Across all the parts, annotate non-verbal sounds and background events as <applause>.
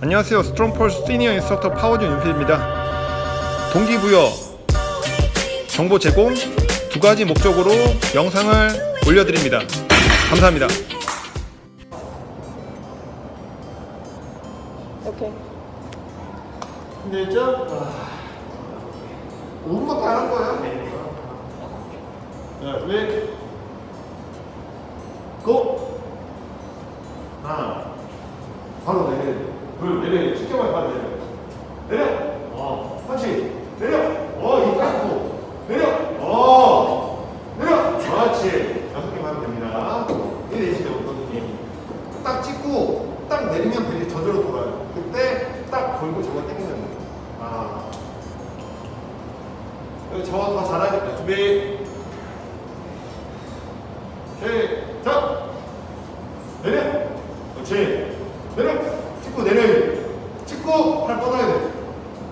안녕하세요. 스트롱폴스 시니어 인스트럭터 파워준 윤필입니다. 동기부여, 정보 제공 두 가지 목적으로 영상을 올려드립니다. 감사합니다. 오케이. 준비됐죠? 5분밖에 안 한 거야? 자, 준비. 고! 하나. 바로 내려. 둘, 내려. 직경만 바로 내려. 내려. 어. 한치. 내려. 어, 이 깎고. 내려. 어. 내려. 그렇지. 다섯 개만 하면 됩니다. 이 내시죠, 선생님. 딱 찍고, 딱 내리면 배이 저절로 돌아요. 그때 딱 걸고 저거 당기면 돼요. 아. 저거 더 잘하겠다. 준비. 시작. 내려. 그렇지. 내려. 찍고 내려. 찍고 팔 뻗어야 돼.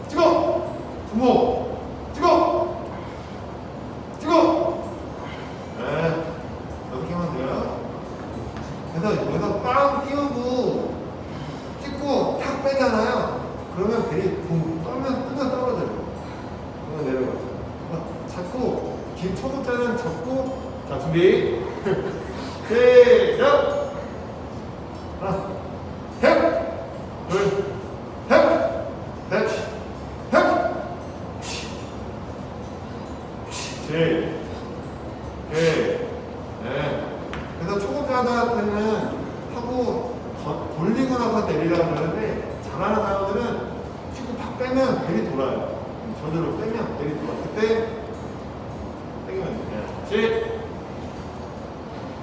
찍어. 주모. 찍어. 찍어. 네. 이렇게 하면 돼요. 그래서 여기서 빵 띄우고 찍고 탁 빼잖아요. 그러면 배이 붕 떨면 뜨면 떨어져요. 그러면 내려가. 잡고 긴 초급자는 잡고 자 준비. <laughs> 시작. 하고 더 돌리고 나서 내리라고 그러는데 잘하는 사람들은 치고 팍 빼면 벨이 돌아요. 저절로 빼면 벨이 돌아. 그때 빼기만 돼요. 칠,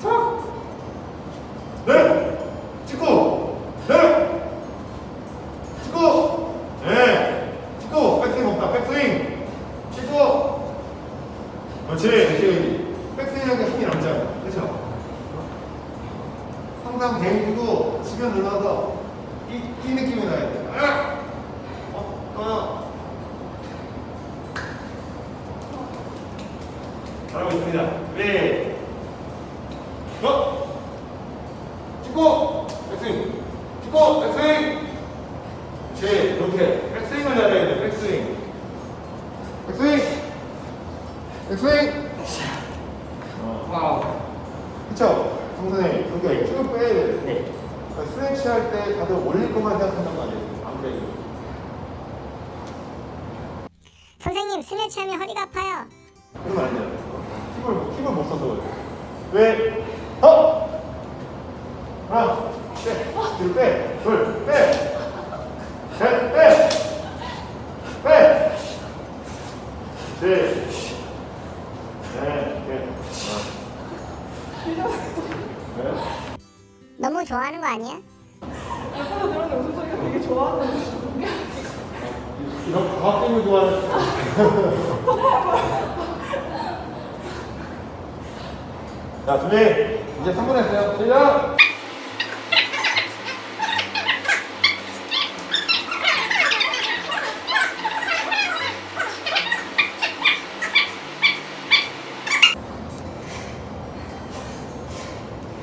자, 네, 찍고, 네, 찍고, 네, 찍고, 백스윙 없다, 백스윙, 찍고, 그렇지, 백스윙 하니까 힘이 남잖아요. 그렇죠? 항상 대기고 치면 눌러서 이, 이 느낌이 나야 돼. 아! 어, 어. 잘하고 있습니다. 네. 어? 찍고, 백스윙. 찍고, 백스윙. 그렇지, 이렇게. 백스윙을 잘해야 돼, 백스윙. 백스윙. 백스윙. 어. 와우. 그쵸? 동선에 여기가 쭉 빼야 돼요. 네. 스트레치 할 때 다들 올릴 것만 생각한단 말이에요. 아무래도. 선생님 스트레치 하면 허리가 아파요. 안 돼요. 힘을, 힘을 못 써서 그래요. 왜? 어! 하나, 셋, 둘, 빼, 둘, 빼, 셋, 빼, 빼, 셋, 넷, 넷, 넷. 좋아하는 거 아니야? 옆에서 들었는데 웃음 소리가 되게 좋아하는 이런 과학적인 좋아하는 자, 준비! 이제 3분 했어요. 시작!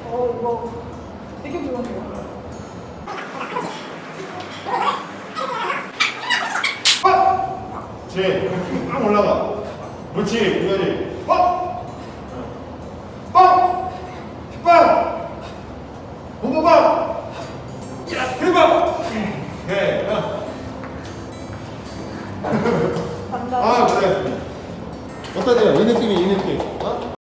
어 이거 되게 좋아해요. 그렇지. 빵 올라가. 그렇지. 그거지. 빵! 빵! 빵! 공부빵! 야, 대박! 네. 야. 간다. 아, 그래. 어떠세요? 이 느낌이 이 느낌. 어?